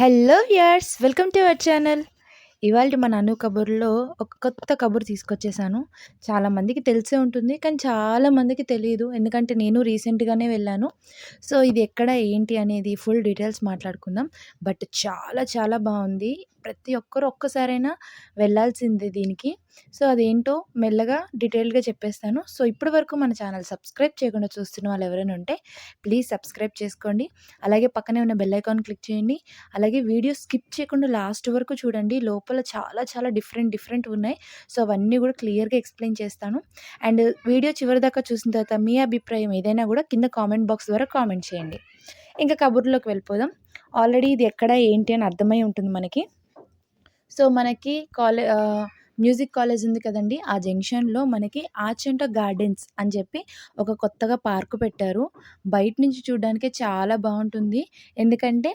Hello years welcome to our channel ఇవాళ మన అను కబుర్లో ఒక కొత్త కబుర్ తీసుకొచ్చేసాను. చాలా మందికి తెలిసే ఉంటుంది కానీ చాలా మందికి తెలియదు. ఎందుకంటే నేను రీసెంట్గానే వెళ్ళాను. సో ఇది ఎక్కడ ఏంటి అనేది ఫుల్ డీటెయిల్స్ మాట్లాడుకుందాం. బట్ చాలా చాలా బాగుంది. ప్రతి ఒక్కరు ఒక్కసారైనా వెళ్ళాల్సిందే దీనికి. సో అదేంటో మెల్లగా డీటెయిల్గా చెప్పేస్తాను. సో ఇప్పటి వరకు మన ఛానల్ సబ్స్క్రైబ్ చేయకుండా చూస్తున్న వాళ్ళు ఎవరైనా ఉంటే ప్లీజ్ సబ్స్క్రైబ్ చేసుకోండి. అలాగే పక్కనే ఉన్న బెల్ ఐకాన్ క్లిక్ చేయండి. అలాగే వీడియో స్కిప్ చేయకుండా లాస్ట్ వరకు చూడండి. లోపల చాలా చాలా డిఫరెంట్ డిఫరెంట్ ఉన్నాయి. సో అవన్నీ కూడా క్లియర్గా ఎక్స్ప్లెయిన్ చేస్తాను. అండ్ వీడియో చివరి దాకా చూసిన తర్వాత మీ అభిప్రాయం ఏదైనా కూడా కింద కామెంట్ బాక్స్ ద్వారా కామెంట్ చేయండి. ఇంకా కబుర్లోకి వెళ్ళిపోదాం. ఆల్రెడీ ఇది ఎక్కడ ఏంటి అని అర్థమై ఉంటుంది మనకి. సో మనకి కాలే మ్యూజిక్ కాలేజ్ ఉంది కదండి ఆ జంక్షన్లో మనకి ఆచంట గార్డెన్స్ అని చెప్పి ఒక కొత్తగా పార్కు పెట్టారు. బయట నుంచి చూడడానికి చాలా బాగుంటుంది. ఎందుకంటే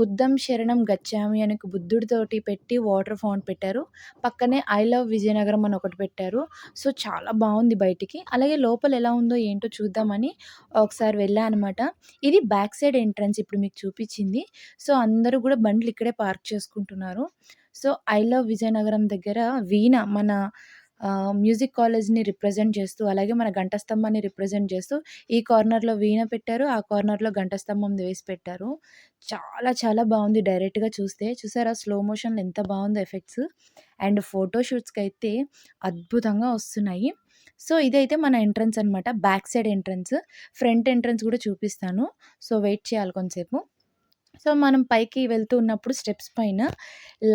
బుద్ధం శరణం గచ్చామి అని బుద్ధుడితోటి పెట్టి వాటర్ ఫౌంట్ పెట్టారు. పక్కనే ఐ లవ్ విజయనగరం అని ఒకటి పెట్టారు. సో చాలా బాగుంది బయటికి. అలాగే లోపల ఎలా ఉందో ఏంటో చూద్దామని ఒకసారి వెళ్ళా అనమాట ఇది బ్యాక్ సైడ్ ఎంట్రన్స్ ఇప్పుడు మీకు చూపించింది. సో అందరూ కూడా బండ్లు ఇక్కడే పార్క్ చేసుకుంటున్నారు. సో ఐ లవ్ విజయనగరం దగ్గర వీణ మన మ్యూజిక్ కాలేజ్ని రిప్రజెంట్ చేస్తూ అలాగే మన ఘంటస్తంభాన్ని రిప్రజెంట్ చేస్తూ ఈ కార్నర్లో వీణ పెట్టారు. ఆ కార్నర్లో ఘంటస్తంభం వేసి పెట్టారు. చాలా చాలా బాగుంది డైరెక్ట్గా చూస్తే. చూసారా? స్లో మోషన్లో ఎంత బాగుందో ఎఫెక్ట్స్. అండ్ ఫోటోషూట్స్కి అయితే అద్భుతంగా వస్తున్నాయి. సో ఇదైతే మన ఎంట్రన్స్ అనమాట back side entrance. Front entrance కూడా చూపిస్తాను. సో వెయిట్ చేయాలి కొంతసేపు. సో మనం పైకి వెళ్తూ ఉన్నప్పుడు స్టెప్స్ పైన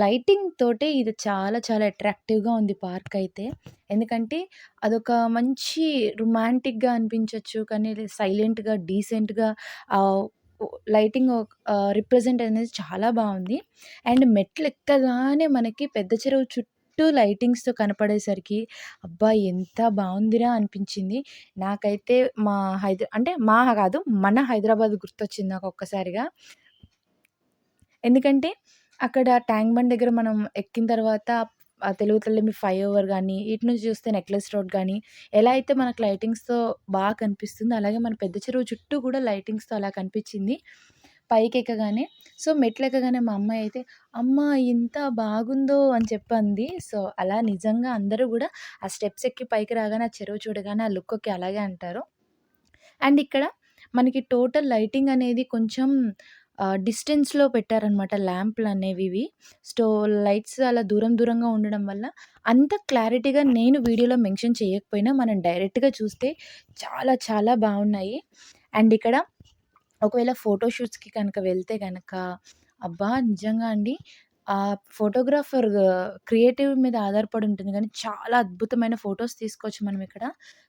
లైటింగ్ తోటే ఇది చాలా చాలా అట్రాక్టివ్గా ఉంది పార్క్ అయితే. ఎందుకంటే అదొక మంచి రొమాంటిక్గా అనిపించవచ్చు కానీ సైలెంట్గా డీసెంట్గా లైటింగ్ రిప్రజెంట్ అనేది చాలా బాగుంది. అండ్ మెట్లు ఎక్కగానే మనకి పెద్ద చెరువు చుట్టూ లైటింగ్స్తో కనపడేసరికి అబ్బా! ఎంత బాగుందిరా అనిపించింది. నాకైతే మా హైదరా అంటే మా కాదు మన హైదరాబాద్ గుర్తొచ్చింది నాకు ఒక్కసారిగా. ఎందుకంటే అక్కడ ట్యాంక్ బండ్ దగ్గర మనం ఎక్కిన తర్వాత ఆ తెలుగు తల్లి ఫ్లై ఓవర్ కానీ ఇటు నుంచి చూస్తే నెక్లెస్ రోడ్ కానీ ఎలా అయితే మనకు లైటింగ్స్తో బాగా కనిపిస్తుందో అలాగే మన పెద్ద చెరువు చుట్టూ కూడా లైటింగ్స్తో అలా కనిపించింది. పైకి ఎక్కగానే సో మెట్లు ఎక్కగానే మా అమ్మాయి అయితే అమ్మ ఇంత బాగుందో అని చెప్పింది. సో అలా నిజంగా అందరూ కూడా ఆ స్టెప్స్ ఎక్కి పైకి రాగానే ఆ చెరువు చూడగానే ఆ లుక్కి అలాగే అంటారు. అండ్ ఇక్కడ మనకి టోటల్ లైటింగ్ అనేది కొంచెం డిస్టెన్స్‌లో పెట్టారనమాట ల్యాంప్లు అనేవి ఇవి. స్టో లైట్స్ అలా దూరం దూరంగా ఉండడం వల్ల అంత క్లారిటీగా నేను వీడియోలో మెన్షన్ చేయకపోయినా మనం డైరెక్ట్‌గా చూస్తే చాలా చాలా బాగున్నాయి. అండ్ ఇక్కడ ఒకవేళ ఫోటోషూట్స్‌కి కనుక వెళ్తే కనుక అబ్బా! నిజంగా అండి ఆ ఫోటోగ్రాఫర్ క్రియేటివ్ మీద ఆధారపడి ఉంటుంది కానీ చాలా అద్భుతమైన ఫొటోస్ తీసుకోవచ్చు మనం ఇక్కడ.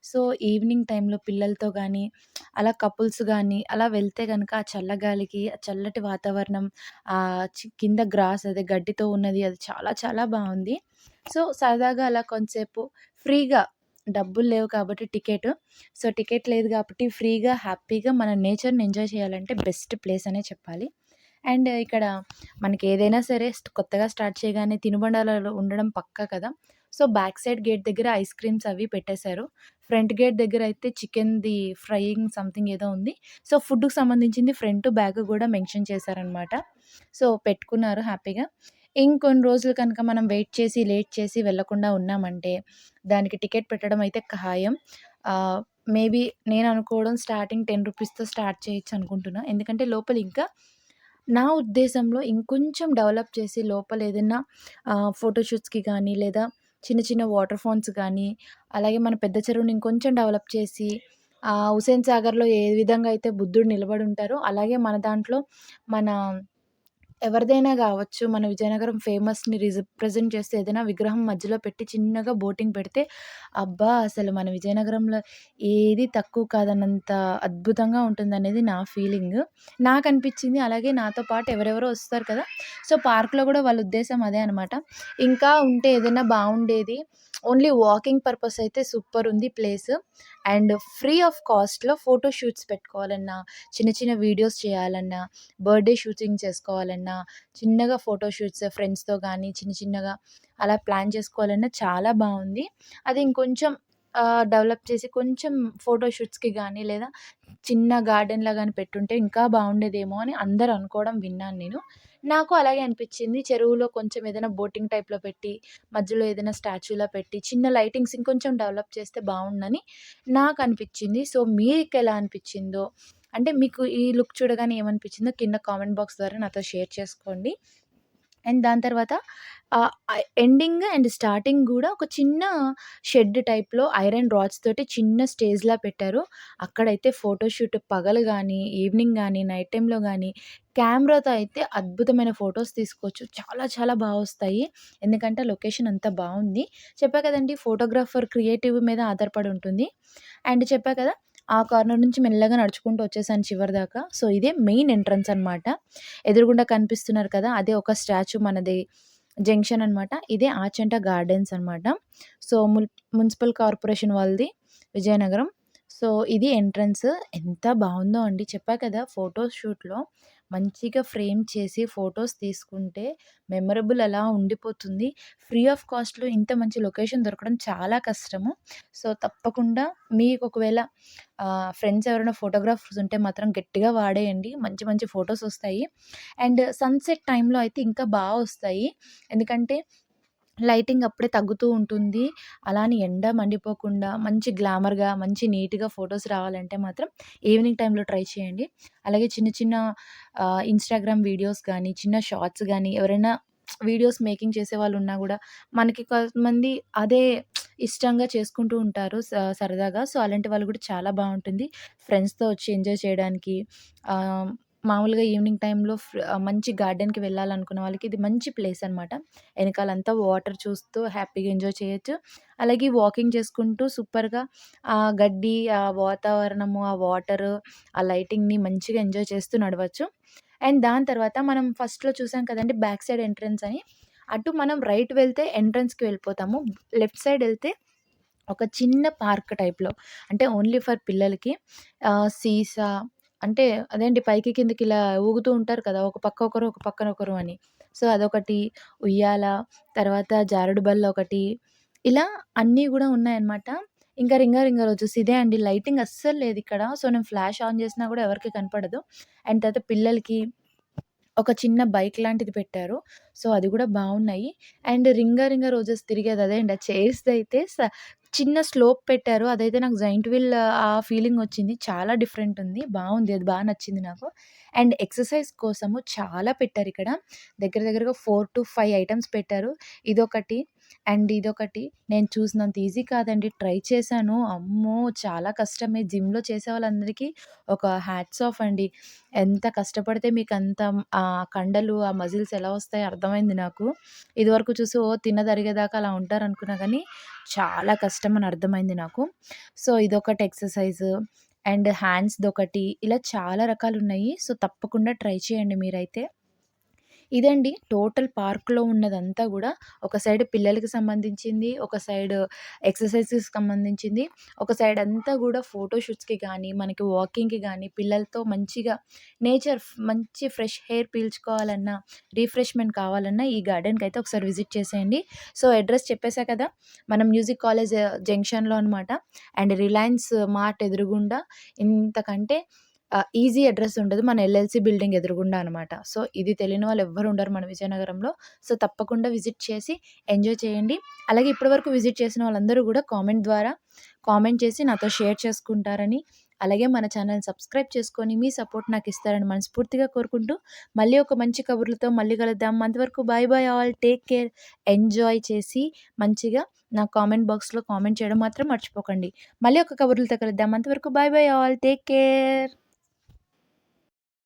సో, ఈవినింగ్ టైంలో పిల్లలతో కానీ అలా కపుల్స్ కానీ అలా వెళ్తే కనుక ఆ చల్లగాలికి, ఆ చల్లటి వాతావరణం చి కింద గ్రాస్ అదే గడ్డితో ఉన్నది అది చాలా చాలా బాగుంది సో, సరదాగా అలా కొంతసేపు ఫ్రీగా డబ్బులు లేవు కాబట్టి టికెట్. సో, టికెట్ లేదు కాబట్టి ఫ్రీగా, హ్యాపీగా మన నేచర్‌ని ఎంజాయ్ చేయాలంటే బెస్ట్ ప్లేస్ అనే చెప్పాలి. అండ్ ఇక్కడ మనకి ఏదైనా సరే కొత్తగా స్టార్ట్ చేయగానే తినుబండాలలో ఉండడం పక్కా కదా. సో బ్యాక్ సైడ్ గేట్ దగ్గర ఐస్ క్రీమ్స్ అవి పెట్టేశారు. ఫ్రంట్ గేట్ దగ్గర అయితే చికెన్ది ఫ్రైయింగ్ సంథింగ్ ఏదో ఉంది. సో ఫుడ్కి సంబంధించింది ఫ్రంట్ బ్యాగ్ కూడా మెన్షన్ చేశారనమాట సో పెట్టుకున్నారు హ్యాపీగా. ఇంకొన్ని రోజులు కనుక మనం వెయిట్ చేసి లేట్ చేసి వెళ్ళకుండా ఉన్నామంటే దానికి టికెట్ పెట్టడం అయితే ఖాయం. మేబీ నేను అనుకోవడం స్టార్టింగ్ టెన్ రూపీస్తో స్టార్ట్ చేయొచ్చు అనుకుంటున్నా. ఎందుకంటే లోపల ఇంకా నా ఉద్దేశంలో ఇంకొంచెం డెవలప్ చేసి లోపల ఏదైనా ఫోటోషూట్స్‌కి కానీ లేదా చిన్న చిన్న వాటర్ ఫాల్స్ కానీ అలాగే మన పెద్ద చెరువుని ఇంకొంచెం డెవలప్ చేసి హుసేన్ సాగర్‌లో ఏ విధంగా అయితే బుద్ధుడు నిలబడి ఉంటారో అలాగే మన దాంట్లో మన ఎవరిదైనా కావచ్చు మన విజయనగరం ఫేమస్‌ని రిప్రజెంట్ చేస్తే ఏదైనా విగ్రహం మధ్యలో పెట్టి చిన్నగా బోటింగ్ పెడితే, అబ్బా! అసలు మన విజయనగరంలో ఏది తక్కువ కాదన్నంత అద్భుతంగా ఉంటుందనేది నా ఫీలింగ్. నాకు అనిపించింది అలాగే నాతో పాటు ఎవరెవరో వస్తారు కదా! సో, పార్క్‌లో కూడా వాళ్ళ ఉద్దేశం అదే అనమాట. ఇంకా ఉంటే ఏదైనా బాగుండేది ఓన్లీ వాకింగ్ పర్పస్ అయితే సూపర్ ఉంది ప్లేస్. అండ్ ఫ్రీ ఆఫ్ కాస్ట్‌లో ఫోటో షూట్స్ పెట్టుకోవాలన్నా, చిన్న చిన్న వీడియోస్ చేయాలన్నా, బర్త్‌డే షూటింగ్ చేసుకోవాలన్నా, చిన్నగా ఫోటోషూట్స్ ఫ్రెండ్స్‌తో కానీ చిన్న చిన్నగా అలా ప్లాన్ చేసుకోవాలన్నా చాలా బాగుంది అది ఇంకొంచెం డెవలప్ చేసి కొంచెం ఫోటోషూట్స్కి కానీ లేదా చిన్న గార్డెన్‌లా కానీ పెట్టుంటే ఇంకా బాగుండేదేమో అని అందరు అనుకోవడం విన్నాను నేను. నాకు అలాగే అనిపించింది చెరువులో కొంచెం ఏదైనా బోటింగ్ టైప్‌లో పెట్టి, మధ్యలో ఏదైనా స్టాచ్యూలా పెట్టి, చిన్న లైటింగ్స్ ఇంకొంచెం డెవలప్ చేస్తే బాగుండని నాకు అనిపించింది సో, మీకు ఎలా అనిపించిందో అంటే మీకు ఈ లుక్ చూడగానే ఏమనిపించిందో కింద కామెంట్ బాక్స్ ద్వారా నాతో షేర్ చేసుకోండి. అండ్ దాని తర్వాత ఎండింగ్ అండ్ స్టార్టింగ్ కూడా ఒక చిన్న షెడ్ టైప్‌లో ఐరన్ రాడ్స్ తోటి చిన్న స్టేజ్‌లా పెట్టారు. అక్కడైతే ఫోటోషూట్ పగలు కానీ ఈవినింగ్ కానీ నైట్ టైంలో కానీ కెమెరాతో అయితే అద్భుతమైన ఫొటోస్ తీసుకోవచ్చు. చాలా చాలా బాగా వస్తాయి. ఎందుకంటే లొకేషన్ అంత బాగుంది చెప్పా కదండి ఫోటోగ్రాఫర్ క్రియేటివ్ మీద ఆధారపడి ఉంటుంది. అండ్ చెప్పా కదా! ఆ కార్నర్ నుంచి మెల్లగా నడుచుకుంటూ వచ్చేసాను చివరి దాకా. సో, ఇదే మెయిన్ ఎంట్రన్స్ అనమాట. ఎదురుగుండా కనిపిస్తున్నారు కదా! అదే ఒక స్టాచ్యూ మనది జంక్షన్ అనమాట. ఇదే ఆచంట గార్డెన్స్ అనమాట. సో, మున్సిపల్ కార్పొరేషన్ వాళ్ళది విజయనగరం. సో, ఇది ఎంట్రన్స్. ఎంత బాగుందో అండి. చెప్పా కదా! ఫోటో షూట్‌లో మంచిగా ఫ్రేమ్ చేసి ఫొటోస్ తీసుకుంటే మెమరబుల్ అలా ఉండిపోతుంది. ఫ్రీ ఆఫ్ కాస్ట్‌లో ఇంత మంచి లొకేషన్ దొరకడం చాలా కష్టము. సో, తప్పకుండా మీకు ఒకవేళ ఫ్రెండ్స్ ఎవరైనా ఫోటోగ్రాఫర్స్ ఉంటే మాత్రం గట్టిగా వాడేయండి. మంచి మంచి ఫోటోస్ వస్తాయి. అండ్ సన్‌సెట్ టైంలో అయితే ఇంకా బాగా వస్తాయి. ఎందుకంటే లైటింగ్ అప్పుడే తగ్గుతూ ఉంటుంది. అలా అని ఎండ మండిపోకుండా మంచి గ్లామర్‌గా, మంచి నీట్‌గా ఫొటోస్ రావాలంటే మాత్రం ఈవినింగ్ టైంలో ట్రై చేయండి. అలాగే చిన్న చిన్న ఇన్‌స్టాగ్రామ్ వీడియోస్ కానీ చిన్న షార్ట్స్ కానీ ఎవరైనా వీడియోస్ మేకింగ్ చేసే వాళ్ళు ఉన్నా కూడా మనకి కొంతమంది అదే ఇష్టంగా చేసుకుంటూ ఉంటారు స సరదాగా. సో, అలాంటి వాళ్ళు కూడా చాలా బాగుంటుంది ఫ్రెండ్స్‌తో వచ్చి ఎంజాయ్ చేయడానికి మామూలుగా ఈవినింగ్ టైంలో మంచి గార్డెన్‌కి వెళ్ళాలనుకున్న వాళ్ళకి ఇది మంచి ప్లేస్ అనమాట. వెనకాలంతా వాటర్ చూస్తూ హ్యాపీగా ఎంజాయ్ చేయొచ్చు. అలాగే వాకింగ్ చేసుకుంటూ సూపర్‌గా ఆ గడ్డి, ఆ వాతావరణము, ఆ వాటర్ ఆ లైటింగ్‌ని మంచిగా ఎంజాయ్ చేస్తూ నడవచ్చు. అండ్ దాని తర్వాత మనం ఫస్ట్‌లో చూసాం కదండి బ్యాక్ సైడ్ ఎంట్రన్స్ అని. అటు మనం రైట్ వెళ్తే ఎంట్రన్స్‌కి వెళ్ళిపోతాము. లెఫ్ట్ సైడ్ వెళ్తే ఒక చిన్న పార్క్ టైప్‌లో అంటే ఓన్లీ ఫర్ పిల్లలకి సీసా అంటే అదేంటి పైకి కిందకి ఇలా ఊగుతూ ఉంటారు కదా! ఒక పక్క ఒకరు, ఒక పక్కన ఒకరు అని. సో, అదొకటి, ఉయ్యాల, తర్వాత జారుడు బల్ల ఒకటి, ఇలా అన్నీ కూడా ఉన్నాయన్నమాట. ఇంకా 'రింగా రింగా రోజెస్' ఇదే అండి లైటింగ్ అస్సలు లేదు ఇక్కడ సో, నేను ఫ్లాష్ ఆన్ చేసినా కూడా ఎవరికి కనపడదు. అండ్ తర్వాత పిల్లలకి ఒక చిన్న బైక్ లాంటిది పెట్టారు. సో, అది కూడా బాగున్నాయి అండ్ 'రింగా రింగా రోజెస్' తిరిగేది అదే అండి. ఆ చైర్స్‌దయితే స చిన్న స్లోప్ పెట్టారు. అదైతే నాకు జైంట్ వీల్ ఆ ఫీలింగ్ వచ్చింది. చాలా డిఫరెంట్ ఉంది. బాగుంది అది బాగా నచ్చింది నాకు. అండ్ ఎక్సర్సైజ్ కోసము చాలా పెట్టారు ఇక్కడ దగ్గర దగ్గరగా ఫోర్ టు ఫైవ్ ఐటమ్స్ పెట్టారు. ఇదొకటి అండ్ ఇదొకటి. నేను చూసినంత ఈజీ కాదండి. ట్రై చేశాను. అమ్మో! చాలా కష్టమే. జిమ్‌లో చేసే వాళ్ళందరికీ ఒక హ్యాట్స్ ఆఫ్ అండి. ఎంత కష్టపడితే మీకు అంత ఆ కండలు, ఆ మజిల్స్ ఎలా వస్తాయో అర్థమైంది నాకు. ఇదివరకు చూసి ఓ తినదరిగేదాకా అలా ఉంటారనుకున్నా కానీ చాలా కష్టం అని అర్థమైంది నాకు. సో, ఇదొకటి ఎక్సర్సైజ్ అండ్ హ్యాండ్స్‌దొకటి ఇలా చాలా రకాలు ఉన్నాయి సో, తప్పకుండా ట్రై చేయండి మీరైతే. ఇదండి టోటల్ పార్క్‌లో ఉన్నదంతా కూడా ఒక సైడ్ పిల్లలకి సంబంధించింది, ఒక సైడ్ ఎక్సర్సైజెస్‌కి సంబంధించింది, ఒక సైడ్ అంతా కూడా ఫోటోషూట్స్కి కానీ మనకి వాకింగ్‌కి కానీ పిల్లలతో మంచిగా నేచర్ మంచి ఫ్రెష్ హెయిర్ పీల్చుకోవాలన్నా, రిఫ్రెష్‌మెంట్ కావాలన్నా ఈ గార్డెన్కి అయితే ఒకసారి విజిట్ చేసేయండి. సో, అడ్రస్ చెప్పేశా కదా! మనం మ్యూజిక్ కాలేజ్ జంక్షన్‌లో అనమాట. అండ్ రిలయన్స్ మార్ట్ ఎదురుగుండా ఇంతకంటే ఈజీ అడ్రస్ ఉండదు. మన ఎల్ఎల్‌సి బిల్డింగ్ ఎదురుగుండా అనమాట. సో, ఇది తెలియని వాళ్ళు ఎవ్వరు ఉండరు మన విజయనగరంలో. సో, తప్పకుండా విజిట్ చేసి ఎంజాయ్ చేయండి. అలాగే ఇప్పటి వరకు విజిట్ చేసిన వాళ్ళందరూ కూడా కామెంట్ ద్వారా కామెంట్ చేసి నాతో షేర్ చేసుకుంటారని, అలాగే మన ఛానల్ సబ్స్క్రైబ్ చేసుకొని మీ సపోర్ట్ నాకు ఇస్తారని మనస్ఫూర్తిగా కోరుకుంటూ, మళ్ళీ ఒక మంచి కబుర్లతో మళ్ళీ కలుద్దాం. అంతవరకు bye bye all. Take care. Enjoy చేసి మంచిగా నా కామెంట్ బాక్స్‌లో కామెంట్ చేయడం మాత్రం మర్చిపోకండి. మళ్ళీ ఒక కబుర్లతో కలుద్దాం. అంతవరకు bye bye all. Take care.